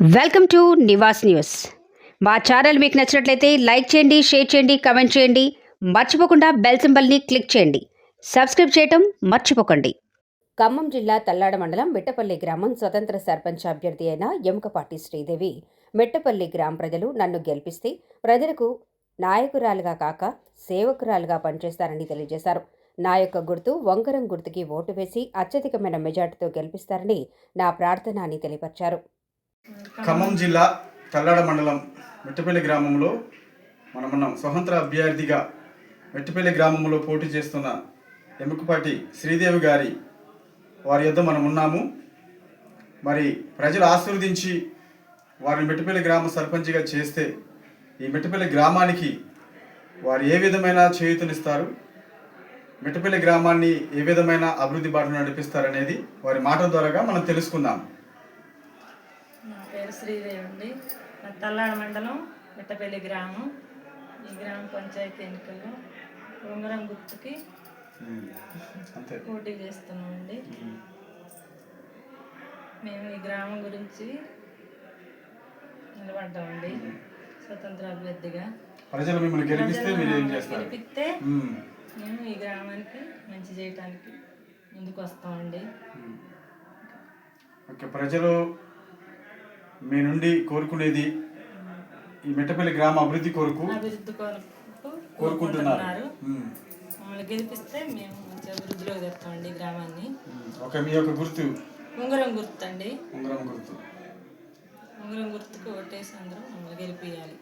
Welcome to Nivas news. మా channel మీకు నచ్చినట్లయితే లైక్ చేయండి షేర్ చేయండి కమెంట్ చేయండి. మర్చిపోకుండా బెల్ సింబల్ని క్లిక్ చేయండి. సబ్స్క్రైబ్ చేయటం మర్చిపోకండి. ఖమ్మం జిల్లా తల్లాడ మండలం మిట్టపల్లి గ్రామం స్వతంత్ర సర్పంచ్ అభ్యర్థి అయిన ఎముకపాటి శ్రీదేవి మిట్టపల్లి గ్రామ ప్రజలు నన్ను గెలిపిస్తే ప్రజలకు నాయకురాలుగా కాక సేవకురాలుగా పనిచేస్తారని తెలియజేశారు. నా యొక్క గుర్తు వంకరం గుర్తుకి ఓటు వేసి అత్యధికమైన మెజార్టీతో గెలిపిస్తారని నా ప్రార్థన అని తెలియపరిచారు. ఖమ్మం జిల్లా తల్లాడ మండలం మెట్టపల్లి గ్రామంలో మనమున్నాం. స్వతంత్ర అభ్యర్థిగా మెట్టపల్లి గ్రామంలో పోటీ చేస్తున్న ఎముకపాటి శ్రీదేవి గారి వారి యొద్ద మనం ఉన్నాము మరి ప్రజలు ఆశీర్వదించి వారిని మెట్టపల్లి గ్రామ సర్పంచ్గా చేస్తే ఈ మెట్టపల్లి గ్రామానికి వారు ఏ విధమైన చేయూతనిస్తారు? మెట్టపల్లి గ్రామాన్ని ఏ విధమైన అభివృద్ధి బాటను నడిపిస్తారనేది వారి మాటల ద్వారాగా మనం తెలుసుకుందాం. పేరు శ్రీదేవి అండి తల్లాడ మండలం మిట్టపల్లి గ్రామం. ఈ గ్రామ పంచాయతీ ఎన్నికల్లో ఉంగరం గుర్తుకి పోటీ చేస్తున్నామండి. మేము ఈ గ్రామం గురించి నిలబడ్డామండి. స్వతంత్ర అభ్యర్థిగా. ప్రజలు మిమ్మల్ని గెలిపిస్తే ప్రజలు మీరు ఏం మమ్మల్ని చేస్తారు? గెలిపిస్తే మ్మ్. మేము ఈ గ్రామానికి మంచి చేయటానికి ముందుకు వస్తామండి ఓకే ప్రజలు మీ నుండి కోరుకునేది ఈ మెట్టపల్లి గ్రామ అభివృద్ధి కొరకు అభివృద్ధి కొరకు కోరుకుంటున్నారు. కోరుకుంటున్నారు. మ్మ్. మమ్మల్ని గెలిపిస్తే మేము మంచి అభివృద్ధిలోకి తెస్తామండి గ్రామాన్ని. ఓకే మీ యొక్క గుర్తు. ఉంగరం గుర్తండి. ఉంగరం గుర్తు. ఉంగరం గుర్తుకు ఓటేసి అందరూ మమ్మల్ని గెలిపియాలి.